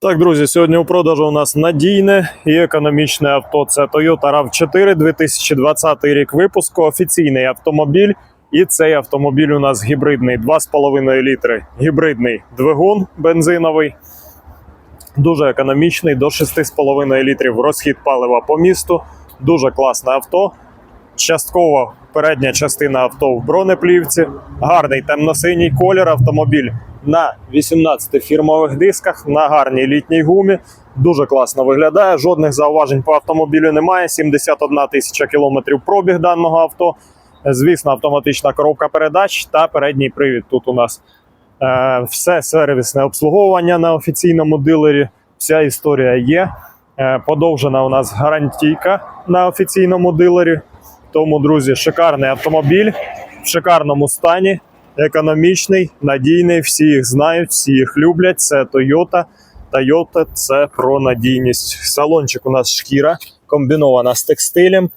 Так, друзі, сьогодні у продажу у нас надійне і економічне авто. Це Toyota RAV4 2020 рік випуску, офіційний автомобіль. І цей автомобіль у нас гібридний 2,5 літри. Гібридний двигун бензиновий, дуже економічний, до 6,5 літрів розхід палива по місту. Дуже класне авто. Частково передня частина авто в бронеплівці, гарний темно-синій колір. Автомобіль на 18 фірмових дисках, на гарній літній гумі. Дуже класно виглядає. Жодних зауважень по автомобілю немає. 71 тисяча кілометрів пробіг даного авто. Звісно, автоматична коробка передач та передній привід. Тут у нас е, все сервісне обслуговування на офіційному дилері. Вся історія є. Е, подовжена у нас гарантійка на офіційному дилері. Тому, друзі, шикарний автомобіль в шикарному стані, економічний, надійний. Всі їх знають, всі їх люблять. Це Toyota. Toyota – це про надійність. Салончик у нас шкіра, комбінована з текстилем,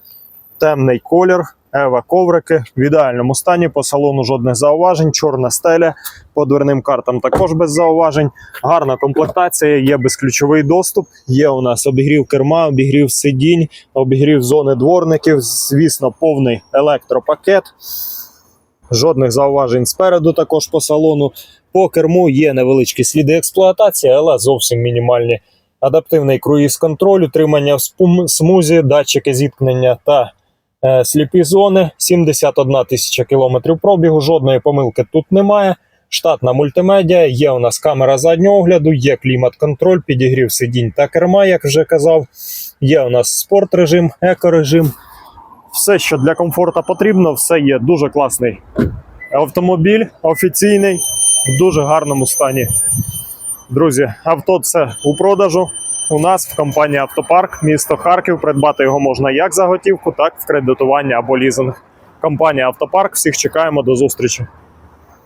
темний колір, ева коврики в ідеальному стані. По салону жодних зауважень, чорна стеля. По дверним картам також без зауважень. Гарна комплектація, є безключовий доступ. Є у нас обігрів керма, обігрів сидінь, обігрів зони дворників. Звісно, повний електропакет. Жодних зауважень спереду також по салону. По керму є невеличкі сліди експлуатації, але зовсім мінімальні. Адаптивний круїз-контроль, утримання в смузі, датчики зіткнення та е, сліпі зони. 71 тисяча кілометрів пробігу, жодної помилки тут немає. Штатна мультимедіа, є у нас камера заднього огляду, є клімат-контроль, підігрів сидінь та керма, як вже казав. Є у нас спорт режим, екорежим. Все, що для комфорту потрібно, все є. Дуже класний автомобіль, офіційний, в дуже гарному стані. Друзі, авто це у продажу. У нас в компанії Автопарк, місто Харків. Придбати його можна як за готівку, так і в кредитування або лізинг. Компанія Автопарк. Всіх чекаємо до зустрічі.